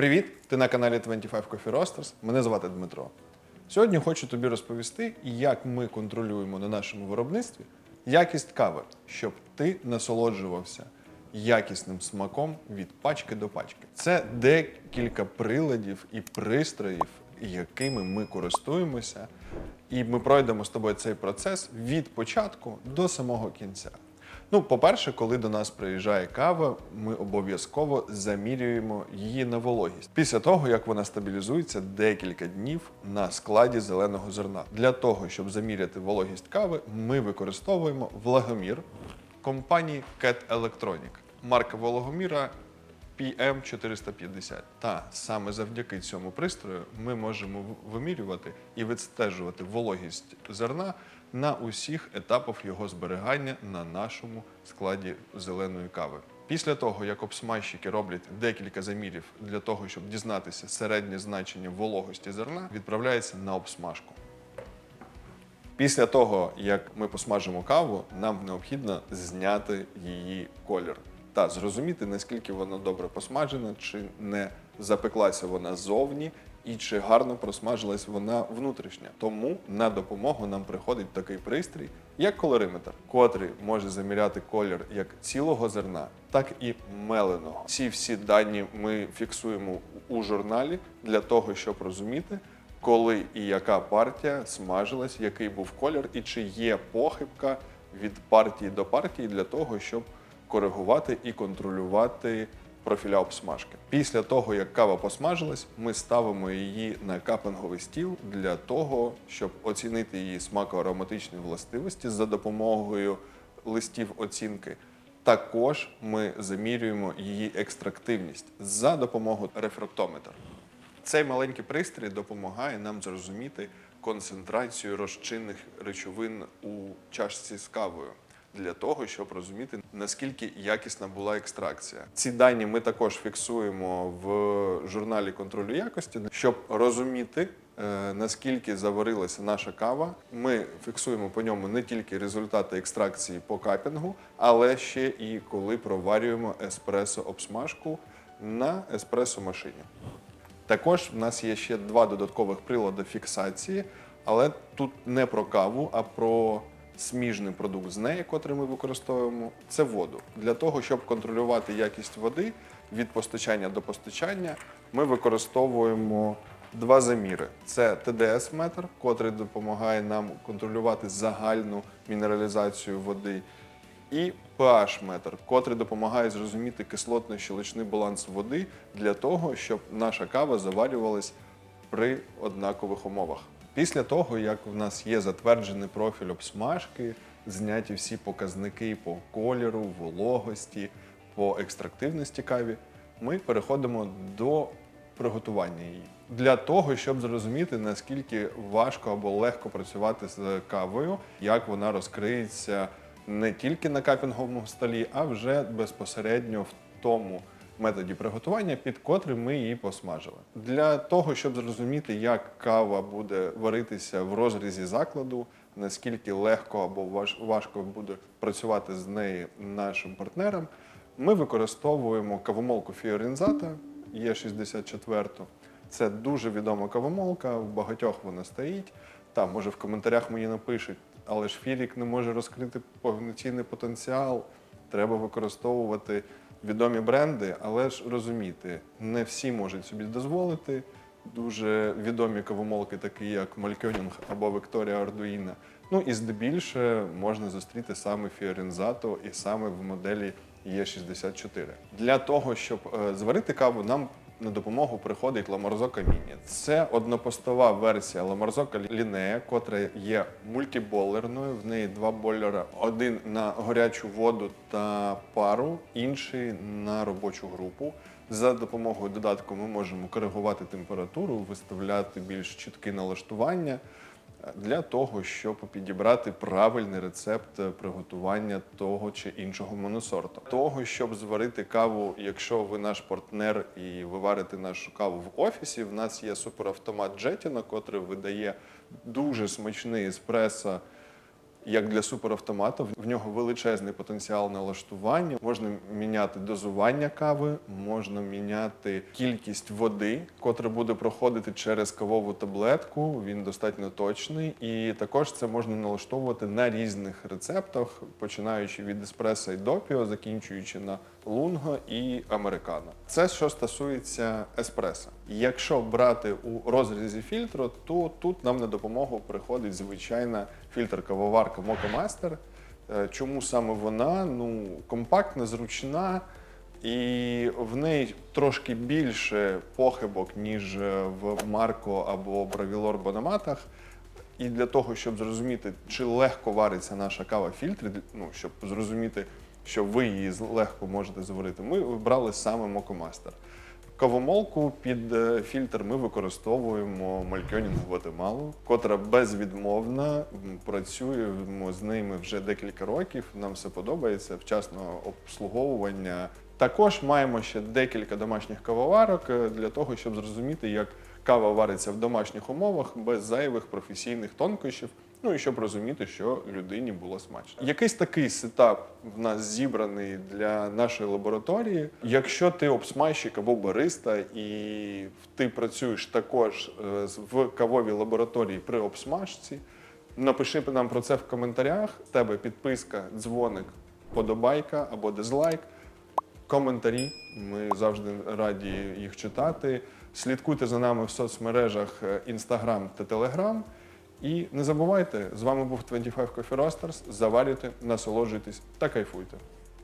Привіт! Ти на каналі 25 Coffee Roasters. Мене звати Дмитро. Сьогодні хочу тобі розповісти, як ми контролюємо на нашому виробництві якість кави, щоб ти насолоджувався якісним смаком від пачки до пачки. Це декілька приладів і пристроїв, якими ми користуємося, і ми пройдемо з тобою цей процес від початку до самого кінця. Ну, по-перше, коли до нас приїжджає кава, ми обов'язково замірюємо її на вологість після того, як вона стабілізується декілька днів на складі зеленого зерна. Для того, щоб заміряти вологість кави, ми використовуємо влагомір компанії Cat Electronic. Марка вологоміра PM450. Та саме завдяки цьому пристрою ми можемо вимірювати і відстежувати вологість зерна на усіх етапах його зберігання на нашому складі зеленої кави. Після того, як обсмажчики роблять декілька замірів для того, щоб дізнатися середнє значення вологості зерна, відправляється на обсмажку. Після того, як ми посмажимо каву, нам необхідно зняти її колір та зрозуміти, наскільки вона добре посмажена, чи не запеклася вона ззовні, і чи гарно просмажилась вона внутрішня. Тому на допомогу нам приходить такий пристрій, як колориметр, котрий може заміряти колір як цілого зерна, так і меленого. Ці всі дані ми фіксуємо у журналі для того, щоб розуміти, коли і яка партія смажилась, який був колір, і чи є похибка від партії до партії для того, щоб коригувати і контролювати профіля обсмажки. Після того, як кава посмажилась, ми ставимо її на капинговий стіл для того, щоб оцінити її смако-ароматичні властивості за допомогою листів оцінки. Також ми замірюємо її екстрактивність за допомогою рефрактометра. Цей маленький пристрій допомагає нам зрозуміти концентрацію розчинних речовин у чашці з кавою для того, щоб розуміти, наскільки якісна була екстракція. Ці дані ми також фіксуємо в журналі контролю якості, щоб розуміти. е, Наскільки заварилася наша кава, ми фіксуємо по ньому не тільки результати екстракції по капінгу, але ще і коли проварюємо еспресо обсмажку на еспресо машині. Також в нас є ще два додаткових прилади фіксації, але тут не про каву, а про сміжний продукт з неї, котрий ми використовуємо, це воду. Для того, щоб контролювати якість води від постачання до постачання, ми використовуємо два заміри: це ТДС-метр, котрий допомагає нам контролювати загальну мінералізацію води, і pH-метр, котрий допомагає зрозуміти кислотно-щелочний баланс води для того, щоб наша кава заварювалась при однакових умовах. Після того, як в нас є затверджений профіль обсмажки, зняті всі показники по кольору, вологості, по екстрактивності каві, ми переходимо до приготування її. Для того, щоб зрозуміти, наскільки важко або легко працювати з кавою, як вона розкриється не тільки на капінговому столі, а вже безпосередньо в тому методі приготування, під котрим ми її посмажили. Для того, щоб зрозуміти, як кава буде варитися в розрізі закладу, наскільки легко або важко буде працювати з нею нашим партнерам, ми використовуємо кавомолку Фіорінзата Є64. Це дуже відома кавомолка, в багатьох вона стоїть. Там, може, в коментарях мені напишуть, але ж Філік не може розкрити повноцінний потенціал. Треба використовувати відомі бренди, але ж розуміти, не всі можуть собі дозволити. Дуже відомі кавомолки, такі як Малькьонінг або Вікторія Ардуїна. Ну і здебільше можна зустріти саме Фіорензато і саме в моделі Є64. Для того, щоб е, зварити каву, нам на допомогу приходить Ламарзока Міні. Це однопостова версія Ламарзока Лінея, котра є мультиболерною. В неї два бойлера: один на гарячу воду та пару, інший на робочу групу. За допомогою додатку ми можемо коригувати температуру, виставляти більш чіткі налаштування для того, щоб підібрати правильний рецепт приготування того чи іншого моносорту. Того, щоб зварити каву, якщо ви наш партнер і ви варите нашу каву в офісі, в нас є суперавтомат Jetino, котрий видає дуже смачний еспресо як для суперавтомата. В нього величезний потенціал налаштування. Можна міняти дозування кави, можна міняти кількість води, котра буде проходити через кавову таблетку. Він достатньо точний. І також це можна налаштовувати на різних рецептах, починаючи від еспресо і допіо, закінчуючи на лунго і американо. Це що стосується еспресо. Якщо брати у розрізі фільтру, то тут нам на допомогу приходить звичайна фільтр-кавоварка. Е, Чому саме вона? Ну, компактна, зручна, і в неї трошки більше похибок, ніж е, в Марко або Бравілор Бономатах. І для того, щоб зрозуміти, чи легко вариться наша кава в фільтрі, ну, щоб зрозуміти, що ви її легко можете заварити, ми вибрали саме Мокомастер. Кавомолку під е, фільтр ми використовуємо Малькьонінг Гватемалу, котра безвідмовна. Працюємо з ними вже декілька років. Нам все подобається, вчасного обслуговування. Також маємо ще декілька домашніх кавоварок е, для того, щоб зрозуміти, як кава вариться в домашніх умовах без зайвих професійних тонкощів. Ну і щоб розуміти, що людині було смачно. Якийсь такий сетап в нас зібраний для нашої лабораторії. Якщо ти обсмайщик або бариста, і ти працюєш також е, в кавовій лабораторії при обсмажці, напиши нам про це в коментарях. З тебе підписка, дзвоник, подобайка або дизлайк. Коментарі. Ми завжди раді їх читати. Слідкуйте за нами в соцмережах е, Instagram та Telegram. І не забувайте, з вами був 25 Coffee Roasters. Заварюйте, насолоджуйтесь та кайфуйте.